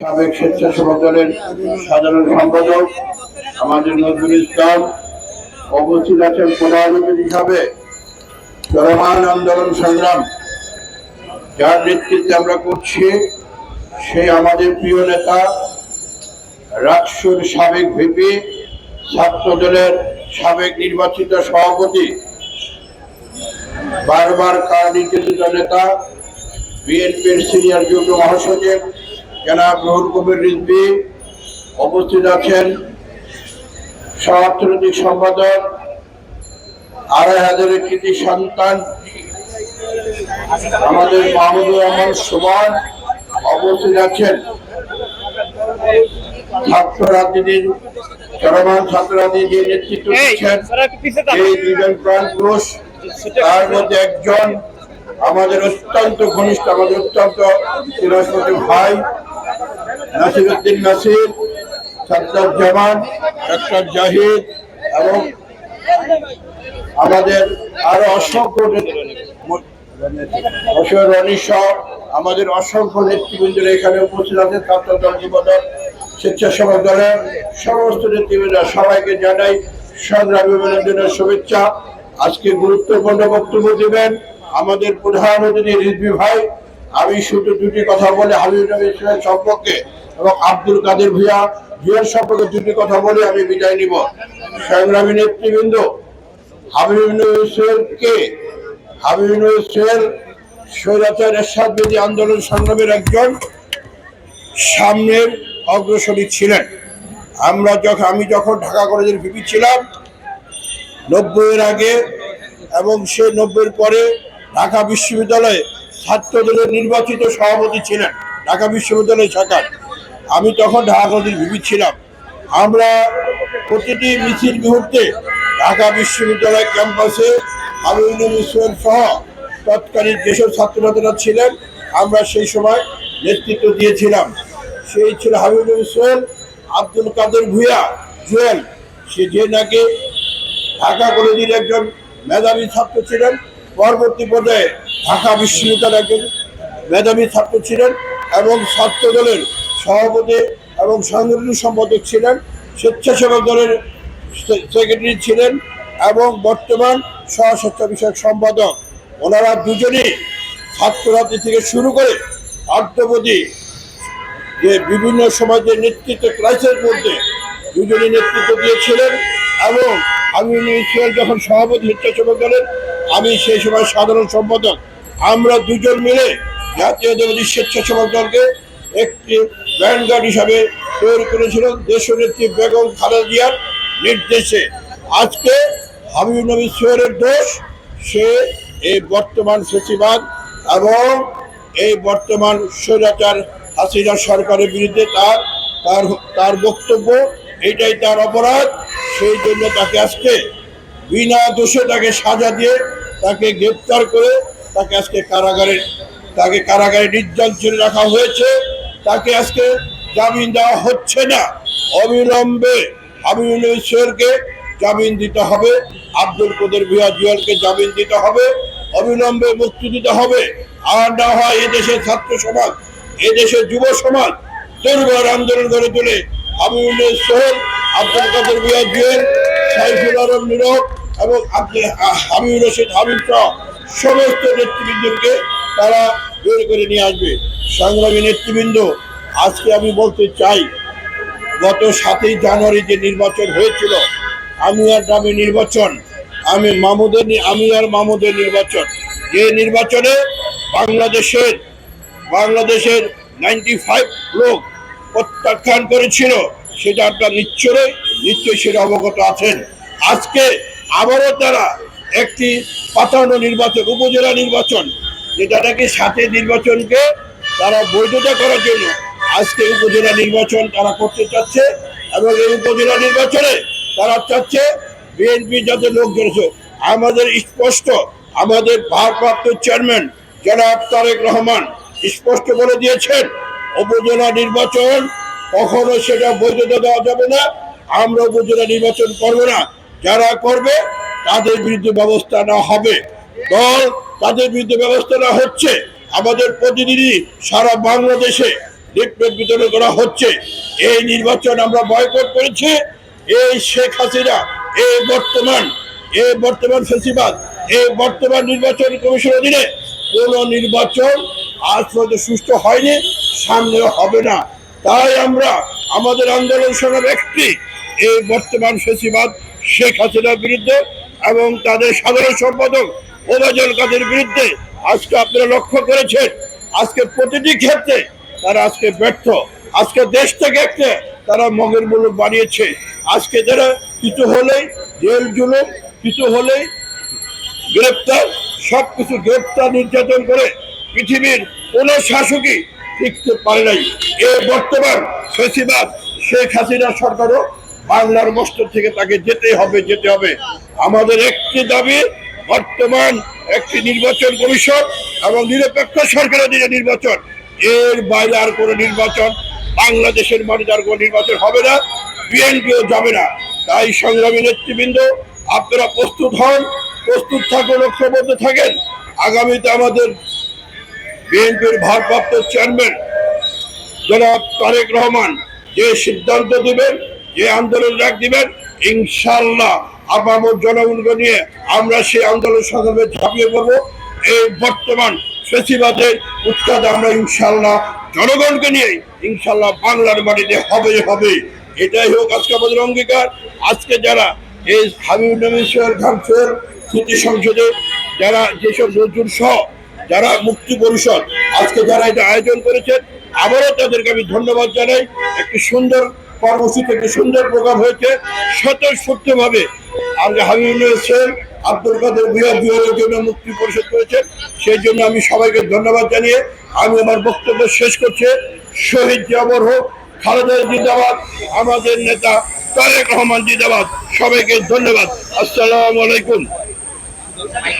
সাবেক স্বেচ্ছাসেবক দলের সাধারণ সম্পাদক আমাদের নজরুল ইসলাম উপস্থিত আছেন প্রধান হিসাবে। চলমান আন্দোলন সংগ্রাম যার নেতৃত্বে আমরা করছি সেই আমাদের প্রিয় নেতা রাকসুর সাবেক ভিপি ছাত্র দলের সাবেক নির্বাচিত সভাপতি, বারবার কার নির্যাতিত নেতা, বিএনপির সিনিয়র যুগ্ম মহাসচিব জনাব রুহুল কবির রিজভি উপস্থিত আছেন। সহ-অর্থনৈতিক সম্পাদক আড়াই হাজারের কৃতি সন্তান আমাদের মাহমুদুর রহমান সুমন উপস্থিত আছেন। ছাত্র রাজনীতির চলমান ছাত্র রাজনীতির নেতৃত্ব দিচ্ছেন এই দুজন প্রাণ পুরুষ। তার মধ্যে একজন আমাদের অত্যন্ত ঘনিষ্ঠ আমাদের অত্যন্ত ভাই। নাসির উদ্দিন নাসির সাদ্দার জামান, ডাক্তার জাহিদ এবং আমাদের আরও অসংখ্য রনি সহ আমাদের অসংখ্য নেতৃবৃন্দরা এখানে উপস্থিত আছেন ছাত্র দল যুবদল, স্বেচ্ছাসেবক দলের সমস্ত নেতৃবৃন্দ। সবাইকে জানাই সংগ্রামী অভিনন্দনের শুভেচ্ছা। আজকে গুরুত্বপূর্ণ বক্তব্য দেবেন আমাদের প্রধান অতিথি রিজভি ভাই। আমি শুধু দুটি কথা বলে হাবিব নবী সম্পর্কে এবং আব্দুল কাদের ভুইয়া জুয়ের সম্পর্কে দুটি কথা বলে আমি বিদায় নিব। সংগ্রামী নেতৃবৃন্দ হাবিব নবী ইসলামকে হাবিব নবী ইসলাম স্বৈরাচার আন্দোলন সংগ্রামের একজন সামনের অগ্রসরী ছিলেন। আমরা যখন আমি যখন ঢাকা কলেজের ভিপি ছিলাম, নব্বইয়ের আগে এবং সে নব্বইয়ের পরে ঢাকা বিশ্ববিদ্যালয়ে ছাত্রদলের নির্বাচিত সভাপতি ছিলেন। ঢাকা বিশ্ববিদ্যালয় শাখার আমি তখন ঢাকা কলেজের ভিপি ছিলাম। আমরা প্রতিটি মিছিল মুহূর্তে ঢাকা বিশ্ববিদ্যালয় ক্যাম্পাসে হাবিবুল ইসলাম সহ তৎকালীন যেসব ছাত্রছাত্রীরা ছিলেন, আমরা সেই সময় নেতৃত্ব দিয়েছিলাম। সেই ছিল হাবিবুল ইসলাম আব্দুল কাদের ভুইয়া, জুয়েল। সে যে নাকি ঢাকা কলেজের একজন মেধাবী ছাত্র ছিলেন, পরবর্তী পর্যায়ে ঢাকা বিশ্ববিদ্যালয়ের একজন মেধাবী ছাত্র ছিলেন এবং ছাত্র দলের সভাপতি এবং সাংগঠনিক সম্পাদক ছিলেন, স্বেচ্ছাসেবক দলের সেক্রেটারি ছিলেন এবং বর্তমান সহস্বেচ্ছা বিষয়ক সম্পাদক। ওনারা দুজনেই ছাত্ররাত্রি থেকে শুরু করে অর্থপতি যে বিভিন্ন সমাজের নেতৃত্ব ক্রাইসিসের মধ্যে দুজনই নেতৃত্ব দিয়েছিলেন এবং আমি ছিলেন যখন সভাপতি স্বেচ্ছাসেবক দলের, আমি সেই সময় সাধারণ সম্পাদক। আমরা দুজন মিলে জাতীয় দেবী স্বেচ্ছাসেবক দলকে একটি ব্যান্ডগার্ড হিসাবে তৈরি করেছিলেন দেশনেত্রী বেগম খালেদা জিয়ার নির্দেশে। আজকে হাবিব নবী সোহেলের দোষ, সে এই বর্তমান সচিবাদ এবং এই বর্তমান স্বৈরাচার হাসিনা সরকারের বিরুদ্ধে তার তার তার বক্তব্য এটাই তার অপরাধ। সেই জন্য তাকে আজকে বিনা দোষে তাকে সাজা দিয়ে তাকে গ্রেপ্তার করে তাকে আজকে কারাগারে, তাকে কারাগারে নির্যাতনে রাখা হয়েছে। তাকে আজকে জামিন দেওয়া হচ্ছে না। অবিলম্বে হাবিবুল ইসলামকে জামিন দিতে হবে, আব্দুল কদের ভিয়া জুয়ালকে জামিন দিতে হবে, অবিলম্বে মুক্তি দিতে হবে। আর না হয় এদেশের ছাত্র সমাজ, এদেশের যুব সমাজ দুর্বার আন্দোলন গড়ে তোলে। হাবিবুল সোহেল আব্দুল কাদের ভিয়া জুয়েল সাইফুল আলম নীরব এবং আব্দুল হাবিবুল রশিদ হাবিব সমস্ত নেতৃবৃন্দকে তারা বের করে নিয়ে আসবে। সংগ্রামী নেতৃবৃন্দ, আজকে আমি বলতে চাই, গত সাতই জানুয়ারি যে নির্বাচন হয়েছিল আমি আর গ্রামে নির্বাচন, আমি মামুদের আমি আর মামুদের নির্বাচন। যে নির্বাচনে বাংলাদেশের বাংলাদেশের নাইনটি ফাইভ লোক প্রত্যাখ্যান করেছিল, সেটা আপনার নিশ্চয়ই নিশ্চয়ই সেটা অবগত আছেন। আজকে আবারও তারা একটি পাতানো নির্বাচন, উপজেলা নির্বাচন নাকি সাথে নির্বাচনকে তারা বৈধতা করার জন্য আজকে উপজেলা নির্বাচন তারা করতে চাচ্ছে এবং এই উপজেলা নির্বাচনে তারা চাচ্ছে বিএনপি যাতে লোক জড়েছে আমাদের স্পষ্ট, আমাদের ভারপ্রাপ্ত চেয়ারম্যান জনাব তারেক রহমান স্পষ্ট বলে দিয়েছেন, উপজেলা নির্বাচন কখনো সেটা বৈধতা দেওয়া যাবে না। আমরা উপজেলা নির্বাচন করব না। যারা করবে, তাদের বিরুদ্ধে ব্যবস্থা না হবে। দল তাদের বিরুদ্ধে ব্যবস্থা নেওয়া হচ্ছে। আমাদের প্রতিনিধি সারা বাংলাদেশে লিফলেট বিতরণ করা হচ্ছে। এই নির্বাচন আমরা বয়কট করেছি। এই শেখ হাসিনা, এই বর্তমান এই বর্তমান ফেসিবাদ, এই বর্তমান নির্বাচন কমিশন অধীনে কোন নির্বাচন আজ পর্যন্ত সুস্থ হয়নি, সামনে হবে না। তাই আমরা আমাদের আন্দোলন সংগ্রাম একটি এই বর্তমান ফেসিবাদ শেখ হাসিনার বিরুদ্ধে এবং তাদের সাধারণ সম্পাদক ওবায়দুল কাদের বিরুদ্ধে আজকে আপনারা লক্ষ্য করেছেন, আজকে প্রতিটি ক্ষেত্রে তারা আজকে ব্যর্থ। আজকে দেশ থেকে একটা তারা মগের মুলুক বানিয়েছে। আজকে যারা কিছু হলেই জেল জুলুম, কিছু হলেই গ্রেপ্তার, সবকিছু গ্রেপ্তার নির্যাতন করে পৃথিবীর কোনো শাসকই টিকতে পারে নাই। এ বর্তমান ফেসিবাদ শেখ হাসিনা সরকারও বাংলার মস্তক থেকে তাকে যেতে হবে যেতে হবে। আমাদের একটি দাবি বর্তমান একটি নির্বাচন কমিশন এবং নিরপেক্ষ সরকারের দিনে নির্বাচন। এর বাইরে আর কোনো নির্বাচন বাংলাদেশের মানুষ আর কোনো নির্বাচন হবে না, বিএনপিও যাবে না। তাই সংগ্রামী নেতৃবৃন্দ, আপনারা প্রস্তুত হন, প্রস্তুত থাকুন ঐক্যবদ্ধ থাকেন। আগামীতে আমাদের বিএনপির ভারপ্রাপ্ত চেয়ারম্যান জনাব তারেক রহমান যে সিদ্ধান্ত দিবেন, যে আন্দোলন ডাক দিবেন ইনশাল্লাহ আপামর জনগণকে নিয়ে আমরা সেই আন্দোলন সংগ্রামে ঝাঁপিয়ে পড়ব। এই বর্তমান ফেসিবাদের উৎখাত আমরা ইনশাল্লাহ জনগণকে নিয়ে ইনশাল্লাহ বাংলার মাটিতে হবে হবে। এটাই হোক আজকে আমাদের অঙ্গীকার। আজকে যারা এই হাবিব নবীশ্বর খানসের স্মৃতি সংসদে যারা যেসব নজরুল সহ যারা মুক্তি পরিষদ আজকে যারা এটা আয়োজন করেছেন, আবারও তাদেরকে আমি ধন্যবাদ জানাই। একটি সুন্দর কর্মসূচি, একটি সুন্দর প্রোগ্রাম হয়েছে। স্বতঃস্ফূর্ত ভাবে আমরা হাবিবুল হোসেন আব্দুল কাদের বিহার বিহারের জন্য মুক্তি পরিষদ করেছে সেই জন্য আমি সবাইকে ধন্যবাদ জানিয়ে আমি আমার বক্তব্য শেষ করছি। শহীদ জাবর হোক, খালেদা জিন্দাবাদ, আমাদের নেতা তারেক রহমান জিন্দাবাদ, সবাইকে ধন্যবাদ। আসসালামু আলাইকুম।